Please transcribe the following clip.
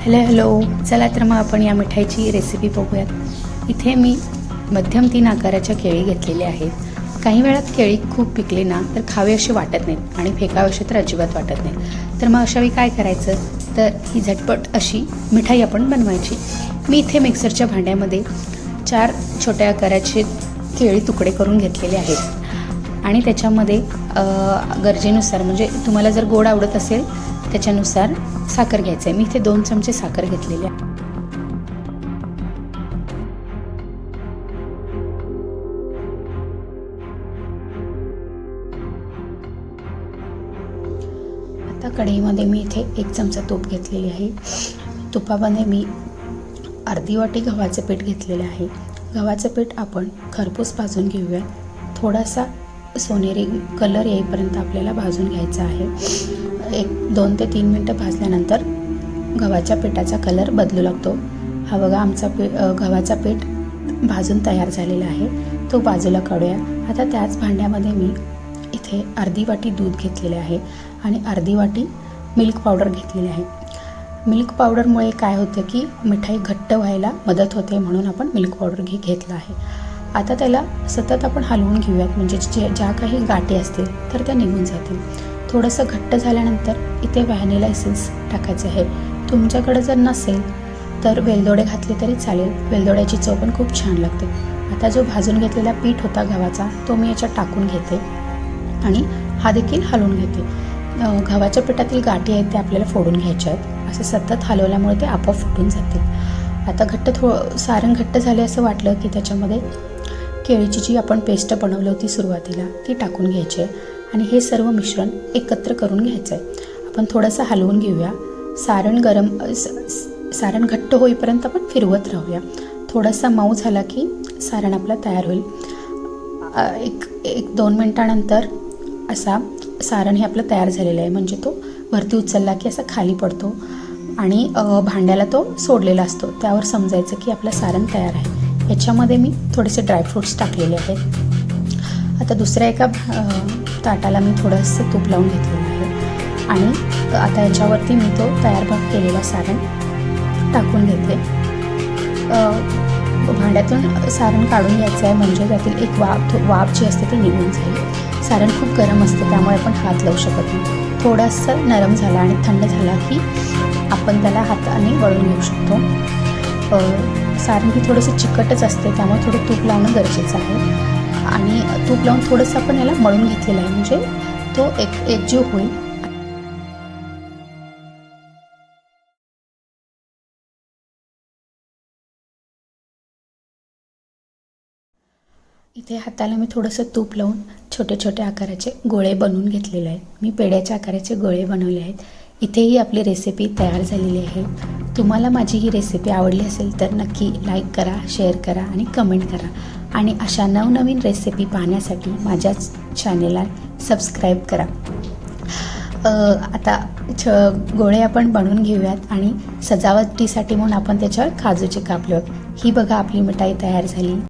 Hello hello. चला तर मग आपण या मिठाईची रेसिपी बघूयात. इथे मी मध्यम तीन आकाराच्या केळी घेतलेल्या आहेत. काही वेळात केळी खूप पिकली ना तर खावे असे वाटत नाहीत आणि फेकावे असे तर अजिबात वाटत नाही तर मग अशावेळी काय करायचं? तर ही झटपट अशी मिठाई आपण बनवायची. मी इथे मिक्सरच्या भांड्यामध्ये चार छोट्या आकाराचे केळी तुकडे करून घेतलेले आहेत. आणि त्याच्यामध्ये गरजेनुसार म्हणजे तुम्हाला जर गोड आवडत असेल त्याच्यानुसार साखर घ्यायचं आहे मी इथे दोन चमचे साखर घेतलेली आहे. आता कढईमध्ये मी इथे एक चमचा तूप घेतलेली आहे. तुपामध्ये मी अर्धी वाटी गव्हाचं पीठ घेतलेलं आहे. गव्हाचं पीठ आपण खरपूस भाजून घेऊया. थोडासा सोनेरी कलर येईपर्यंत आपल्याला भाजून घ्यायचा आहे. एक दोन ते तीन मिनटं भाजल्यानंतर गव्हाच्या पिठाचा कलर बदलू लागतो. हा बघा आमचा पी गव्हाचा पीठ भाजून तयार झालेला आहे. तो बाजूला काढूया. आता त्याच भांड्यामध्ये मी इथे अर्धी वाटी दूध घेतलेले आहे आणि अर्धी वाटी मिल्क पावडर घेतलेली आहे. मिल्क पावडरमुळे काय होतं की मिठाई घट्ट व्हायला मदत होते म्हणून आपण मिल्क पावडर घे घेतलं आहे. आता त्याला सतत आपण हलवून घेऊयात. म्हणजे जे ज्या काही गाठी असतील तर त्या निघून जातील. थोडंसं घट्ट झाल्यानंतर इथे व्हॅनिला एसेन्स टाकायचं आहे. तुमच्याकडे जर नसेल तर वेलदोडे घातले तरी चालेल. वेलदोड्याची चव पण खूप छान लागते. आता जो भाजून घेतलेला पीठ होता गव्हाचा तो मी याच्यात टाकून घेते. आणि हा देखील हलवून घेते. गव्हाच्या पिठातील गाठी आहेत त्या आपल्याला फोडून घ्यायच्या आहेत. असं सतत हलवल्यामुळे ते आपोआप फुटून जातील. आता घट्ट थो सारण घट्ट झाले असं वाटलं की त्याच्यामध्ये केळीची जी आपण पेस्ट बनवली होती सुरुवातीला ती टाकून घ्यायची आहे. आणि हे सर्व मिश्रण एकत्र करून घ्यायचं आहे. आपण थोडंसं हलवून घेऊया. सारण गरम स- सारण घट्ट होईपर्यंत आपण फिरवत राहूया. थोडासा मऊ झाला की सारण आपला तयार होईल. एक एक दोन मिनटानंतर असा सारण हे आपलं तयार झालेलं आहे. म्हणजे तो वरती उचलला की असा खाली पडतो. आणि भांड्याला तो सोडलेला असतो. त्यावर समजायचं की आपलं सारण तयार आहे. याच्यामध्ये मी थोडेसे ड्रायफ्रूट्स टाकलेले आहेत. आता दुसऱ्या एका ताटाला मी थोडंसं तूप लावून घेतलेलं आहे. आणि आता याच्यावरती मी तो तयार भाग केलेला सारण टाकून घेते. भांड्यातून सारण काढून घ्यायचं आहे म्हणजे त्यातील एक वाफ वाफ जी असते ती निघून जाईल. सारण खूप गरम असतं त्यामुळे आपण हात लावू शकत नाही. थोडासा नरम झाला आणि थंड झाला की आपण त्याला हाताने वळून घेऊ शकतो. सारण ही थोडंसं चिकटच असते त्यामुळे थोडं तूप लावणं गरजेचं आहे. आणि तूप लावून थोडंसं आपण याला मळून घेतलेलं आहे म्हणजे तो एक एकजीव होईल. इथे हाताला मी थोडंसं तूप लावून छोटे छोटे आकाराचे गोळे बनवून घेतलेले आहेत. मी पेड्याच्या आकाराचे गोळे बनवले आहेत. इथेही आपली रेसिपी तयार झालेली आहे. तुम्हाला माझी ही रेसिपी आवडली असेल तर नक्की लाईक करा शेअर करा आणि कमेंट करा. आणि अशा नवनवीन रेसिपी पाहण्यासाठी माझ्या चॅनेलला सबस्क्राईब करा. आता छ गोळे आपण बनवून घेऊयात आणि सजावटीसाठी म्हणून आपण त्याच्यावर काजूचे कापले ही बघा आपली मिठाई तयार झाली.